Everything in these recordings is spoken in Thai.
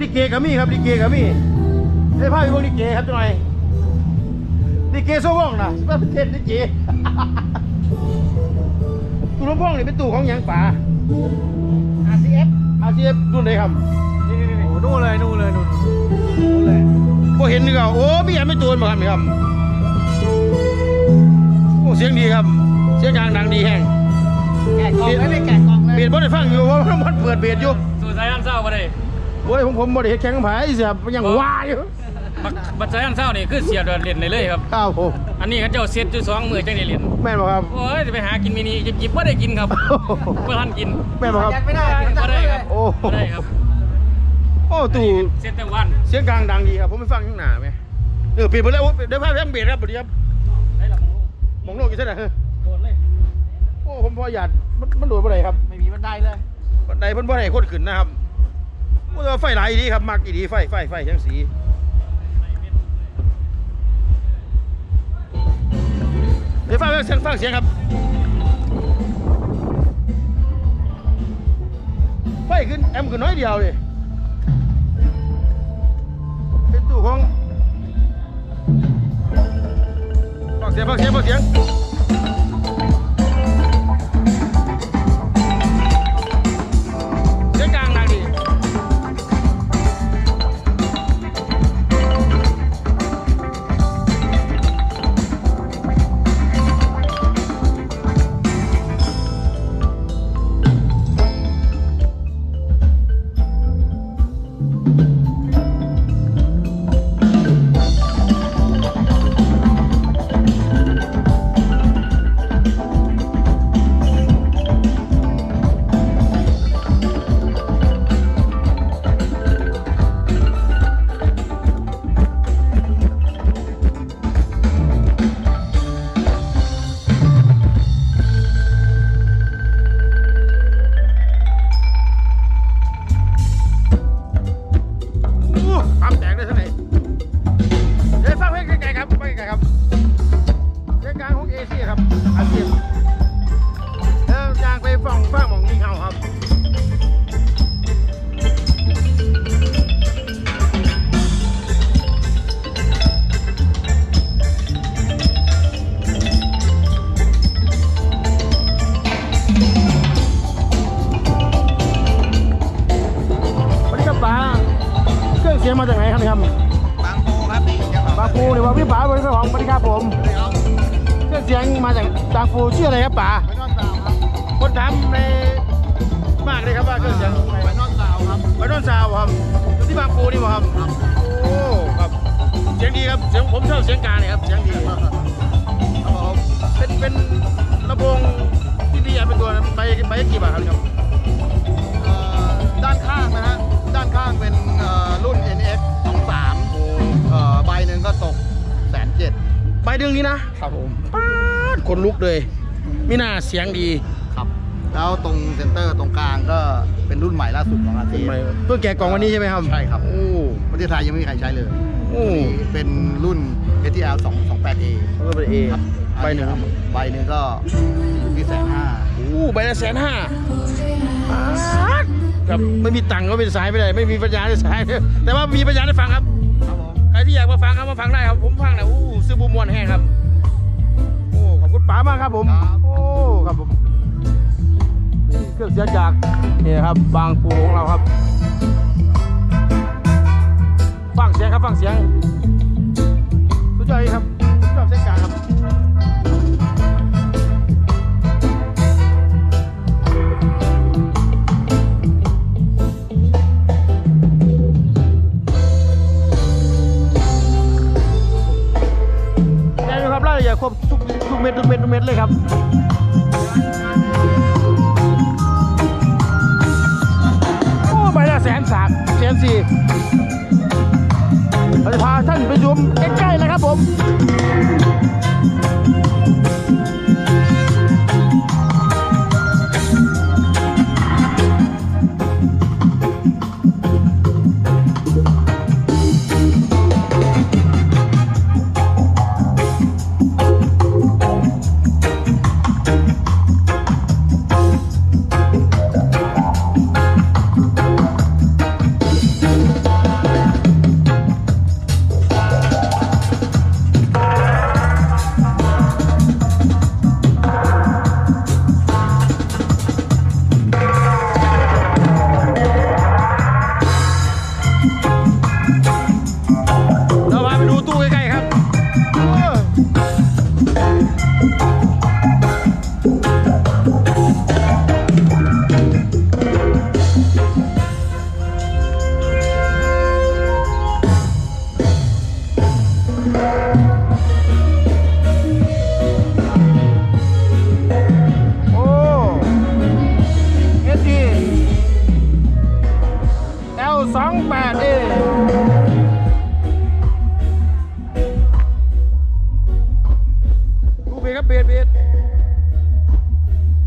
ลิเกก็มีครับลิเกก็มีได้ภาพอีกวงลิเกครับจังหน่อยลิเกโซว่องนะประเทศลิเกตู้ลำโพงนี่เป็นตู้ของหยังป่า RCF RCF รุ่นไหนครับนี่นี่นี่โอ้นู่นเลยนู่นเลยนู่นนู่นเลยพอเห็นนี่ก็โอ้มีอันไม่ตัวมาครับนี่ครับโอ้เสียงดีครับ เสียงกลางดังดีแห้งแกะกล่องเลยไม่แกะกล่องเลยเบียดบ่ได้ฟังอยู่ว่ามันเปิดเบียดอยู่สู่สายอันเศร้าก็ได้ โอ้ยผมผมบ่ได้เฮ็ดแข่งกับไผเสียบยังว่าอยู่บักบัดสายอันเศร้านี่คือเสียดเล่นเลยเลยครับ อ้าวโอ้อันนี้เขาเจ้าเซ็ตอยู่สองมือจังได้เล่นแม่นบ่ครับ โอ้ยจะไปหากินมินิจิบจิบบ่ได้กินครับเพื่อท่านกินแม่นบ่ครับยัดไม่ได้บ่ได้ครับโอ้บ่ได้ครับ โอ้ตู้เซ็ตแต่วันเสียงกลางดังดีครับ ผมไปฟังข้างหน้าไหมเออเปลี่ยนไปแล้วโอ้เดี๋ยวภาพยังเบียดครับเดี๋ยวครับได้ละหมูมองโลกอยู่เท่าไหร่เฮ้ยโดดเลยโอ้ผมพอหยาดมันมันโดดบ่ได้ครับ ไม่มีบันไดเลยบันไดเพิ่นบ่ได้โคตรขึ้นนะครับ โอ้แต่ว่าไฟหลายดีครับมักอีดีไฟไฟไฟทั้งสีเดี๋ยวฟังเสียงฟังเสียงครับไฟขึ้นแอมขึ้นน้อยเดียวเลยเป็นตู้ของฟังเสียงฟังเสียงฟังเสียง ครับเนี่ยครับบางโพครับนี่เจ้าของบางปูหรือว่าพี่ป๋าบริษัทของสวัสดีครับผมเอาเครื่องเสียงมาจากบางปูชื่ออะไรครับป๋าไปนอนสาวครับคนถามในมากเลยครับว่าเครื่องเสียงไปนอนสาวครับไปนอนซาวครับอยู่ที่บางปูนี่บ่ครับโอ้ครับเสียงดีครับเสียงผมชอบเสียงกลางเนี่ยครับเสียงดีครับผมเป็นเป็นลำโพงที่ดีอันเป็นตัวใบใบกี่บาทครับ ใบเดืองนี้นะครับผมป๊าดขนลุกเลยมีหน้าเสียงดีครับ แล้วตรงเซนเตอร์ตรงกลางก็เป็นรุ่นใหม่ล่าสุดของอาเป็เซีนยไมเพื่อแกะกล่องวันนี้ใช่ไหมครับใช่ครับโอ้ประเทศไทยยังไม่มีใครใช้เลยโอ้ตัวนี้เป็นรุ่น ATL 228A เออเป็นเอครับใบหนึ่งใบหนึ่งก็อยู่ที่แสนห้าโอ้ใบละแสนห้าครับไม่มีตังค์ก็เป็นสายไม่ได้ไม่มีปัญญาได้สายแต่ว่ามีปัญญาได้ฟังครับครับผมใคร ที่อยากมาฟังครับมาฟังได้ครับผมฟังนะอู้ซื้อบูมวนแห้งครับโอ้ขอบคุณป๋ามากครับผมโอ้ครับผมนี่เครื่องเสียงจากนี่ครับบางปูของเราครับฟังเสียงครับฟังเสียงสุดยอดครับสุดยอดเส้นกลาง ครบทุกทุกเม็ดทุกเม็ดทุกเม็ดเลยครับโอ้ใบละแสนสามแสนสี่เราจะพาท่านไปชมใกล้ๆนะครับผม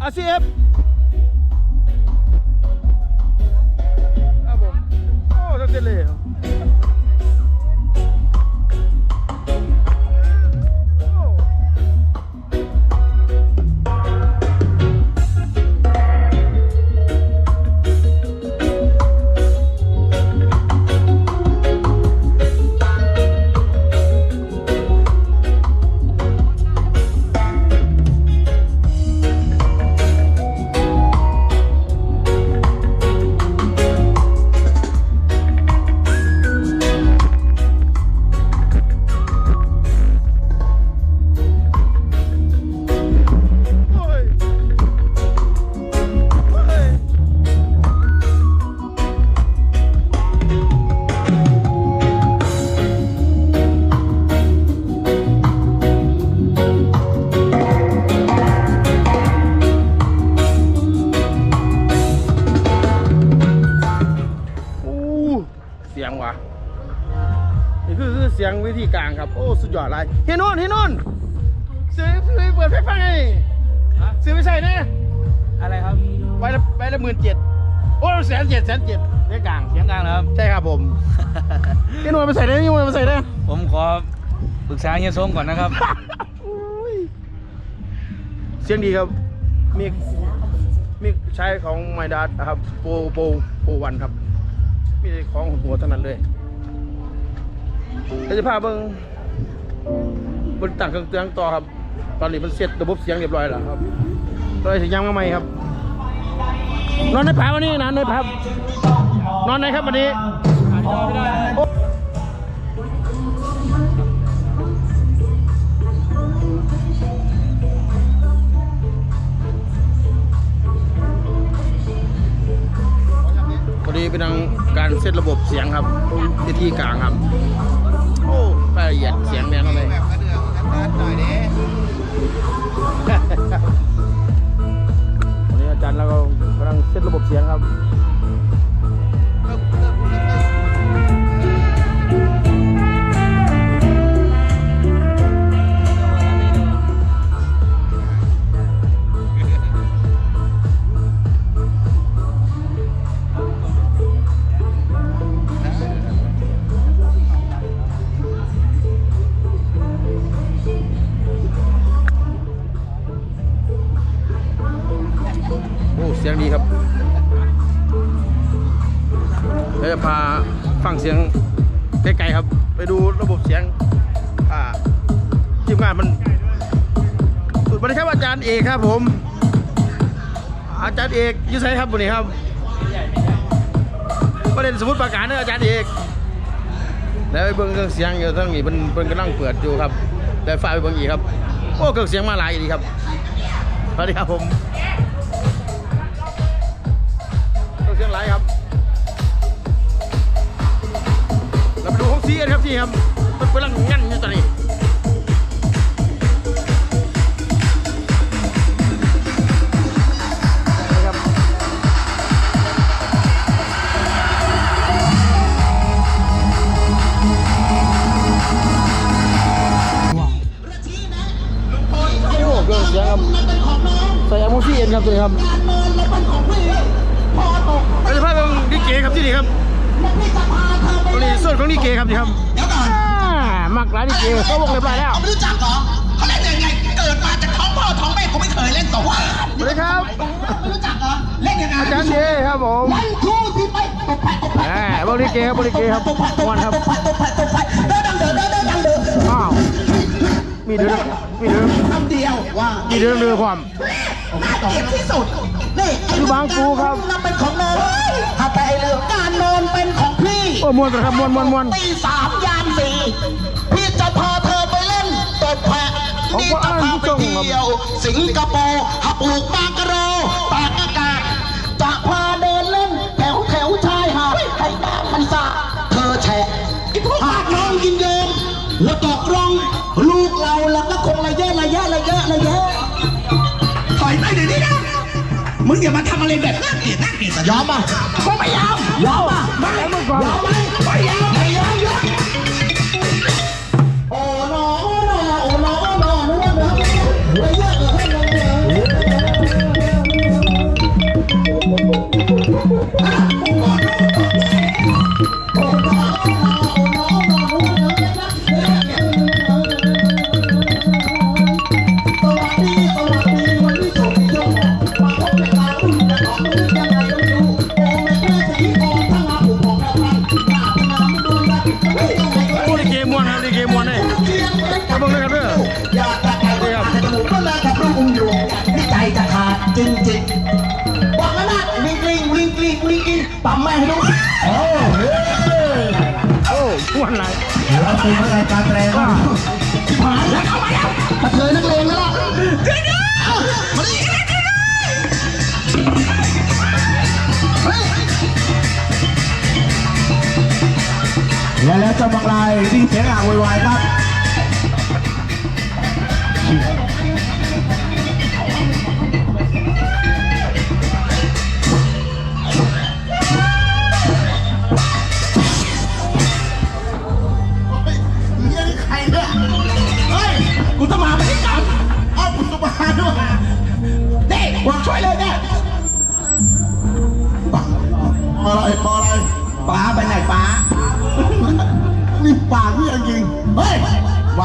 อา งว่ะนี่คือคือเสียงวิธีกลางครับ โอ้สุดยอดเลยเฮียนนท์เฮียนนท์ซื้อซื้อเปิดไฟฟังไงซื้อไม่ใช่เนี่ยอะไรครับไปละไปละหมื่นเจ็ดโอ้แสนเจ็ดแสนเจ็ดเสียงกลางเสียงกลางนะครับใช่ครับผมเฮียนนท์มาใส่ได้เฮียนนท์มาใส่ได้ผมขอปรึกษาเฮียส้มก่อนนะครับอุ้ยเสียงดีครับมีมีใช้ของไมดัสนะครับโปโปโปวันครับ มีแต่ของหัวเท่านั้นเลยเราจะพาเบิ้งบนต่างเครื่องเตืองต่อครับ ตอนนี้มันเสร็จระบบเสียงเรียบร้อยแล้วครับเลยถึงยังมาใหม่ครับ นอนในผาวันนี้นะนอนในผานอนไหนครับวันนี้พอดีเป็นทาง การเซตระบบเสียงครับที่ที่กลางครับ โอ้รายละเอียดเสียงแน่นอนเลยแบบกรเน่อยวันนี้อาจารย์เรากำลังเซตระบบเสียงครับ ย์เอกครับผม อาจารย์เอกอยูไซครับวันนี้ครับประเด็นสมมติประกาศนะอาจารย์เอกแล้วไปเบิ่งเครื่องเสียงอยู่ทั้งนี้มันเป็นกำลังเปิดอยู่ครับแต่ฝ่ายไปเบิ่งอีกครับโอ้เครื่องเสียงมาหลายดีครับสวัสดีครับผมต้องเสียงไรครับเราไปดูห้องซีกันครับที่ครับมันกำลังงันอยู่ตอนนี้ นครับตัวนี้ครับเราจะพาไปดีเกครับที่นี่ครับตรงนี้ส่วนของดีเกครับนี่ครับเดี๋ยวก่อนอ่ามักร้านดีเกเขาวงเรียบร้อยแล้วเขาไม่รู้จักเหรอเขาเล่นยังไงเกิดมาจากท้องพ่อท้องแม่เขาไม่เคยเล่นแต่ว่าสวัสดีครับไม่รู้จักเหรอเล่นยังไงอาจารย์เจครับผมวันทูที่ไปตบแผะตบแผะอ่าบริเกครับบริเกครับตบแผะตบวันแผะครับตบแผะตบแผะตบแผะเดินดังเดินเดินเดินดังเดินอ้าวมีเดือดมีเดือดคำเดียวว่ามีเดือดเรือความ น่าเกลียดที่สุด นี่คือบางปูครับ นั่นเป็นของเนยถ้าไปเรื่องการนอนเป็นของพี่โอ้มวนครับมวนมวนมวน ตีสามยามสี่พี่จะพาเธอไปเล่นตบแผะผมนี่ก็จะอ่านพาไปผู้ชมครับเที่ยวสิงคโปร์ฮับปลูกบางกะโรตากอากาศจะพาเดินเล่น แถวแถวชายหาดให้น้ำมันสาดเธอแฉะหากน้องยินยอมแล้วตกลงลูกเราแล้วก็คงระยะระยะระยะระยะ มึงอย่ามาทำอะไรแบบน่าเกลียดน่าเกลียดยอมป่ะก็ไม่ยอมยอมป่ะไม่ยอมยอมไหมไม่ยอมไม่ยอม เราเป็นรายการแสดงว่าผ่านแล้วเข้ามาแล้วกระเทยนักเลงแล้วล่ะเดี๋ยวเดี๋ยมาดิเฮ้ยและแล้วเจ้าบางรายที่เสียงอ่างวยวายครับ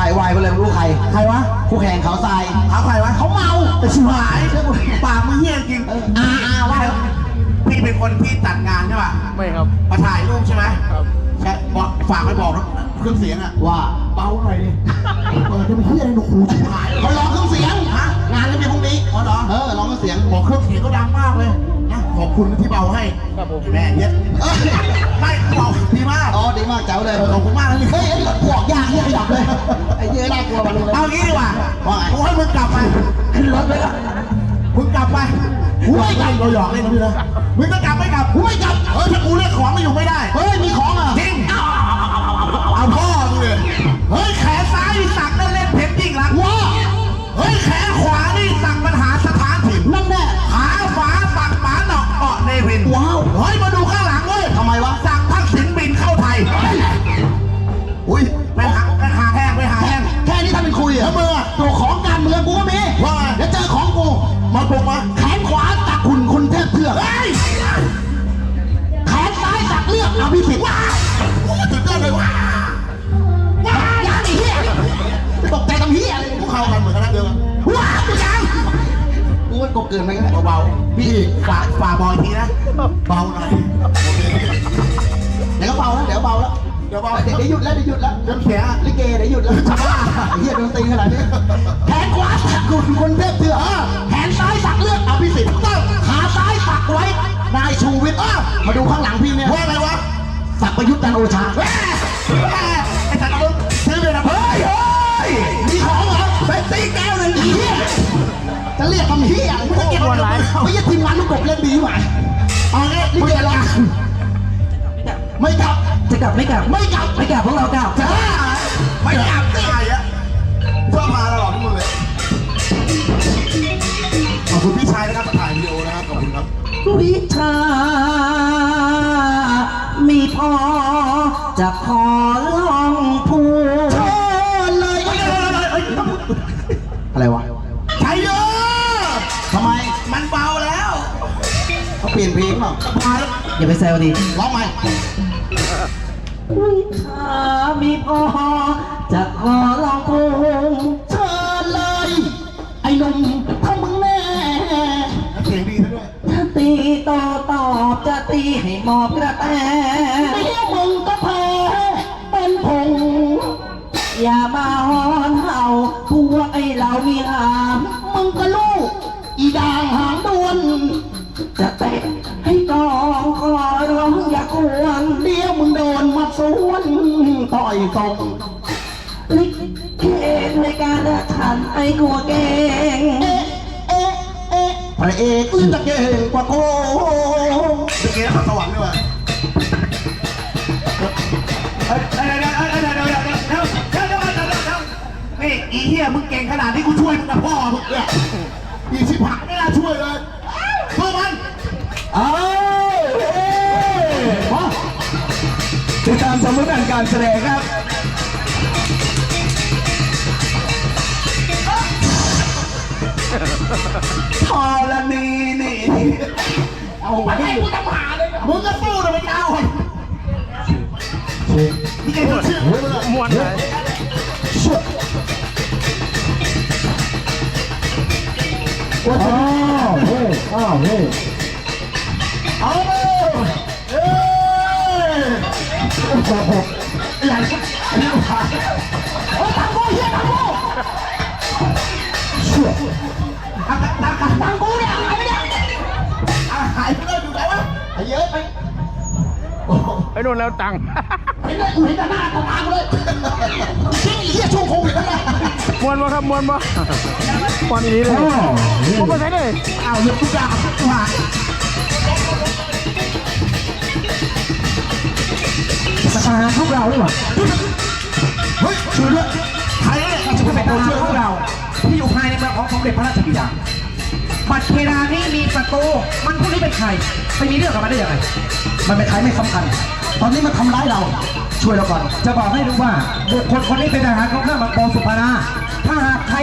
ายวายไปเลยไม่รู้ใคร ใครวะคู่แข่งเขาทรายเขาใครวะเขาเมาไอ้ชิบหายปากมึงเฮี้ยจริงอ่าอ่าว่าพี่เป็นคนที่จัดงานใช่ป่ะไม่ครับ มาถ่ายรูปใช่ไหมครับ ใช่บอกฝากไปบอกนะเครื่องเสียงอะว่าเบาหน่อยดิเปิดจะไปเฮี้ยหนูหูชิบหายเขาร้องเครื่องเสียงฮะงานจะมีพรุ่งนี้อ๋อเหรอเออร้องเครื่องเสียงบอกเครื่องเสียงก็ดังมากเลยนะ ขอบคุณที่เบาให้ครับผมแม่เย็ดเอ้ยไม่บอกดีมากอ๋อดีมากแจ๋วเลยขอบคุณมากนะนี่เฮ้ยไอ้พวกยากเฮี้ยขยับเลยไอ้เฮี้ยน่ากลัวมันเลยเอางี้ดีกว่าว่าไงกูให้มึงกลับไปขึ้นรถเลยอะมึงกลับไปกูไม่กลับเราหยอกเล่นนะพี่นะมึงจะกลับไม่กลับกูไม่กลับเออถ้ากูเรียกของไม่อยู่ไม่ได้เฮ้ยมีของอะจริงเอาพ่อมึงเลยเฮ้ยแขนซ้ายนี่สักนั่นเล่นเพชรยิ่งรักว้าเฮ้ยแขนขวา เกินไปกันเบาๆพี่ฝาฝาบอยทีนะ เบาหน่อย เดี๋ยวก็เบาแล้วเดี๋ยวเบาแล้ว เดี๋ยวเบาเดี๋ยวเดี๋ยวหยุดแล้วเดี๋ยวหยุดแล้วเดี๋ยวเสียลิเกเดี๋ยวหยุดแล้วจะบ้าไอ้เหี้ยโดนตีขนาดนี้แขนขวาตักคุณคุณเทพเทือกแขนซ้ายตักเลือกอภิสิทธิ์ขาซ้ายตักไว้ นายชูวิทย์มาดูข้างหลังพี่เนี่ยว่าไงวะสักประยุทธ์จันทร์โอชาแม่แม่ไอ้สัตว์ ไปตีแก้วหนึ่งไอ้เหี้ยจะเรียกทำเหี้ยไม่ต้องเก็บวันไรไม่ใช่ทีมงานลูกกบเล่นดีหว่าเอางี้ลิเกละไม่กลับจะกลับไม่กลับไม่กลับไม่กลับพวกเรากลับจ้าไม่อยากตายอะชอบมาตลอดทุกคนเลยขอบคุณพี่ชายนะครับมาถ่ายวิดีโอนะครับขอบคุณครับวิชามีพอจะขอลอ อย่าไปแซวดิร้องไหมวิชามีพอจะขอลองพูดเชิญเลย ไอ้หนุ่มถ้ามึงแน่เสียงดีซะด้วย ถ้าตีโตตอบจะตีให้หมอบกระแต ราวังอยากวนเดี๋ยวมึงโดนมาสวนต่อยตกลิกเกในการขันไอ้กัวเก่งพระเอกลิตะเก่งกว่าโกตะเกียบสวรรค์ด้วยนี่อีเหี้ยมึงเก่งขนาดนี้กูช่วยมึงกับพ่อมึงเนี่ยอีชิบหายไม่น่าช่วยเลยสู้มันเออ การแสดงครับทอรณีนี่เอาไปให้กูจะมาเลยมึงก็สู้นะไม่เอานี่ไงเชื่อม้วนเลยว้าวเฮ้ยอ้าวเฮ้ยเอาเอ้ยโอ้ โหใหญ่อันนี้ผ่าโอ้ตังกูเฮียตังกูชั่วตังตังตังกูเนี่ยหายไปเนี่ยหายไปเลยอยู่ไหนวะหายเยอะไปไปนู่นแล้วตังค์เห็นไหมกูเห็นแต่หน้าต่อตากูเลยเหี้ยช่วงโควิดนั่นแหละมวนบ่ครับมวนบ่มวนอีนี้เลยผมไปใช้เลยอ้าวหยุดทุกอย่างทุกอย่าง สถาพวกเราด้วยวะเฮ้ยช่วยด้วยใครเนี่ยจะเป็นทหารพวกเรา ที่อยู่ภายในเมืองของสมเด็จพระราชบิดาบัตรเพดานนี้มีศัตรูมันพวกนี้เป็นใครไปมีเรื่องกับมันได้ยังไงมันเป็นใครไม่สำคัญ ตอนนี้มันทำร้ายเรา ช่วยเราก่อน จะบอกให้รู้ว่าบุคคลคนนี้เป็นทหารของข้ามังกรสุพรรณาถ้าหากใคร